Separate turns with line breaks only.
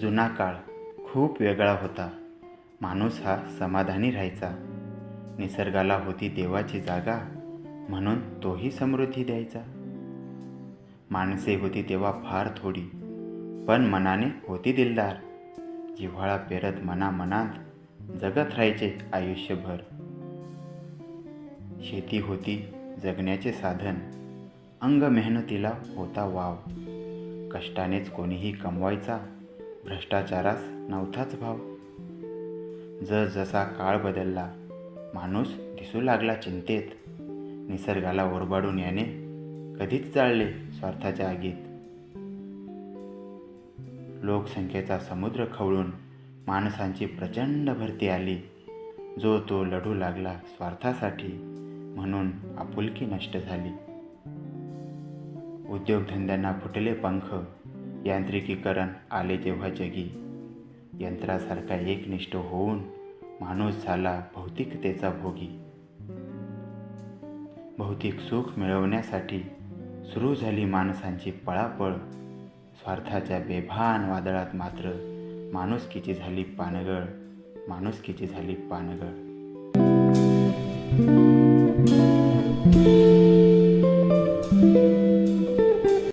जुना काळ खूप वेगळा होता. माणूस हा समाधानी राहायचा. निसर्गाला होती देवाची जागा म्हणून तोही समृद्धी द्यायचा. माणसे होती तेव्हा फार थोडी पण मनाने होती दिलदार. जिव्हाळा पेरत मनामनात जगत राहायचे आयुष्यभर. शेती होती जगण्याचे साधन. अंग मेहनतीला होता वाव. कष्टानेच कोणीही कमवायचा. भ्रष्टाचारास नव्हताच भाव. जसा काळ बदलला माणूस दिसू लागला चिंतेत. निसर्गाला ओरबाडून याने कधीच जाळले स्वार्थाच्या आगीत. लोकसंख्येचा समुद्र खवळून माणसांची प्रचंड भरती आली. जो तो लढू लागला स्वार्थासाठी म्हणून आपुलकी नष्ट झाली. उद्योगधंद्यांना फुटले पंख यांत्रिकीकरण आले जेव्हा जगी. यंत्रासारखा एकनिष्ठ होऊन माणूस झाला भौतिकतेचा भोगी. भौतिक सुख मिळवण्यासाठी सुरू झाली माणसांची पळापळ. स्वार्थाच्या बेभान वादळात मात्र माणुसकीची झाली पानगळ माणुसकीची झाली पानगळ.